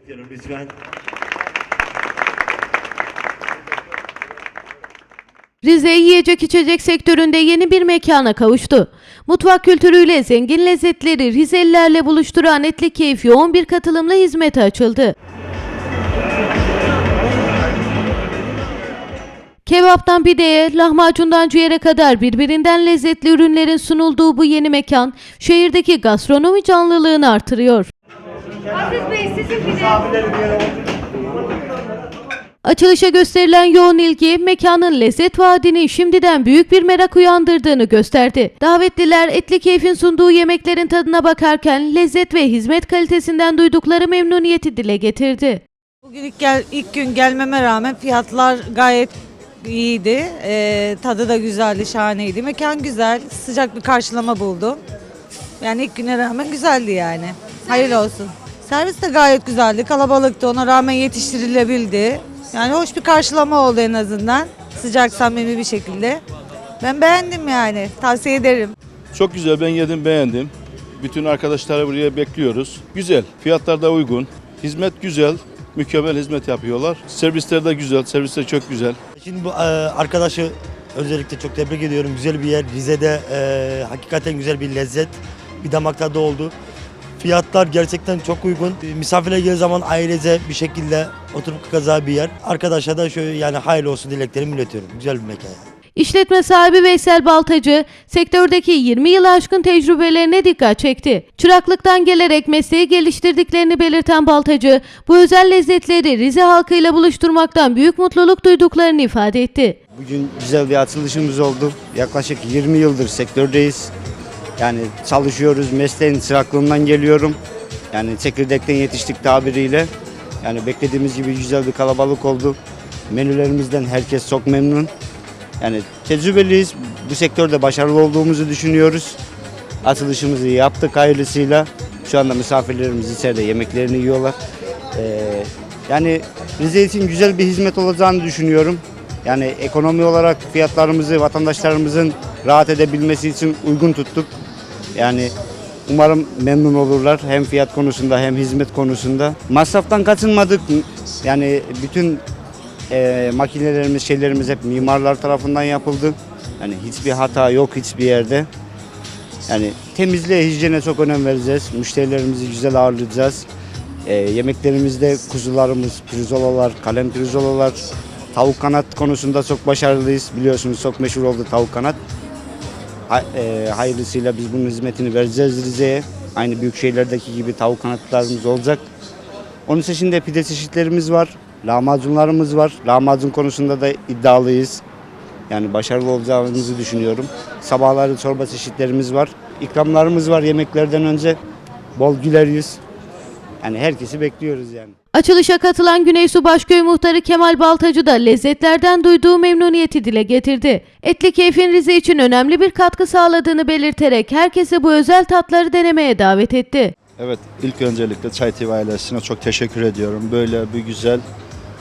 Bekliyorum lütfen. Rize yiyecek içecek sektöründe yeni bir mekana kavuştu. Mutfak kültürüyle zengin lezzetleri Rizelilerle buluşturan Etli Keyif yoğun bir katılımla hizmete açıldı. Kebaptan pideye, lahmacundan ciğere kadar birbirinden lezzetli ürünlerin sunulduğu bu yeni mekan, şehirdeki gastronomi canlılığını artırıyor. Aziz Bey sizin pide. Açılışa gösterilen yoğun ilgi mekanın lezzet vaadini şimdiden büyük bir merak uyandırdığını gösterdi. Davetliler etli keyfin sunduğu yemeklerin tadına bakarken lezzet ve hizmet kalitesinden duydukları memnuniyeti dile getirdi. Bugün ilk, gel, ilk gün gelmeme rağmen fiyatlar gayet iyiydi. Ee, tadı da güzeldi, şahaneydi. Mekan güzel, sıcak bir karşılama buldum. Yani ilk güne rağmen güzeldi yani. Hayırlı olsun. Servis de gayet güzeldi, kalabalıktı. Ona rağmen yetiştirilebildi. Yani hoş bir karşılama oldu en azından. Sıcak, samimi bir şekilde. Ben beğendim yani, tavsiye ederim. Çok güzel ben yedim beğendim. Bütün arkadaşları buraya bekliyoruz. Güzel. Fiyatlar da uygun. Hizmet güzel. Mükemmel hizmet yapıyorlar. Servisler de güzel. Servisler çok güzel. Şimdi bu e, arkadaşı özellikle çok tebrik ediyorum. Güzel bir yer. Rize'de e, hakikaten güzel bir lezzet. Bir damak tadı oldu. Fiyatlar gerçekten çok uygun. E, Misafirler geldiği zaman ailece bir şekilde oturup kaza bir yer. Arkadaşa da şöyle yani hayırlı olsun dileklerimi iletiyorum. Güzel bir mekan. İşletme sahibi Veysel Baltacı, sektördeki 20 yılı aşkın tecrübelerine dikkat çekti. Çıraklıktan gelerek mesleği geliştirdiklerini belirten Baltacı, bu özel lezzetleri Rize halkıyla buluşturmaktan büyük mutluluk duyduklarını ifade etti. Bugün güzel bir açılışımız oldu. Yaklaşık 20 yıldır sektördeyiz. Yani çalışıyoruz, mesleğin çıraklığından geliyorum. Yani çekirdekten yetiştik tabiriyle. Yani beklediğimiz gibi güzel bir kalabalık oldu. Menülerimizden herkes çok memnun. Yani tecrübeliyiz. Bu sektörde başarılı olduğumuzu düşünüyoruz. Açılışımızı yaptık hayırlısıyla. Şu anda misafirlerimiz içeride yemeklerini yiyorlar. Ee, yani Rize için güzel bir hizmet olacağını düşünüyorum. Yani ekonomi olarak fiyatlarımızı vatandaşlarımızın rahat edebilmesi için uygun tuttuk. Yani umarım memnun olurlar hem fiyat konusunda hem hizmet konusunda. Masraftan kaçınmadık. Yani bütün e, makinelerimiz, şeylerimiz hep mimarlar tarafından yapıldı. Yani hiçbir hata yok hiçbir yerde. Yani temizliğe, hijyene çok önem vereceğiz. Müşterilerimizi güzel ağırlayacağız. E, yemeklerimizde kuzularımız, pirzolalar, kalem pirzolalar, tavuk kanat konusunda çok başarılıyız. Biliyorsunuz çok meşhur oldu tavuk kanat. E, hayırlısıyla biz bunun hizmetini vereceğiz Rize'ye. Aynı büyük şehirlerdeki gibi tavuk kanatlarımız olacak. Onun dışında pide çeşitlerimiz var. Lahmacunlarımız var. Lahmacun konusunda da iddialıyız. Yani başarılı olacağımızı düşünüyorum. Sabahları çorba çeşitlerimiz var. İkramlarımız var yemeklerden önce. Bol güler yüz. Yani herkesi bekliyoruz yani. Açılışa katılan Güneysu Başköy Muhtarı Kemal Baltacı da lezzetlerden duyduğu memnuniyeti dile getirdi. Etli Keyf'in Rize için önemli bir katkı sağladığını belirterek herkese bu özel tatları denemeye davet etti. Evet ilk öncelikle Çay TV ailesine çok teşekkür ediyorum. Böyle bir güzel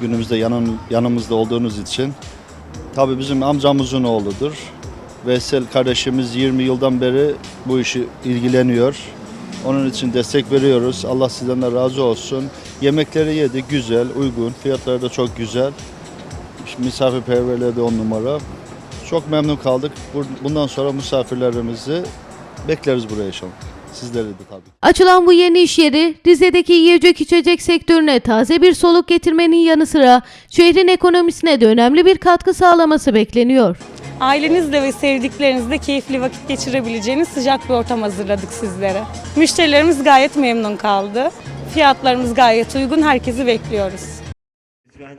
günümüzde yanın, yanımızda olduğunuz için. Tabii bizim amcamızın oğludur. Veysel kardeşimiz 20 yıldan beri bu işi ilgileniyor. Onun için destek veriyoruz. Allah sizden de razı olsun. Yemekleri yedi güzel, uygun. Fiyatları da çok güzel. Misafirperverliği de on numara. Çok memnun kaldık. Bundan sonra misafirlerimizi bekleriz buraya inşallah. Sizleri de tabii. Açılan bu yeni iş yeri Rize'deki yiyecek içecek sektörüne taze bir soluk getirmenin yanı sıra şehrin ekonomisine de önemli bir katkı sağlaması bekleniyor. Ailenizle ve sevdiklerinizle keyifli vakit geçirebileceğiniz sıcak bir ortam hazırladık sizlere. Müşterilerimiz gayet memnun kaldı. Fiyatlarımız gayet uygun. Herkesi bekliyoruz. Lütfen.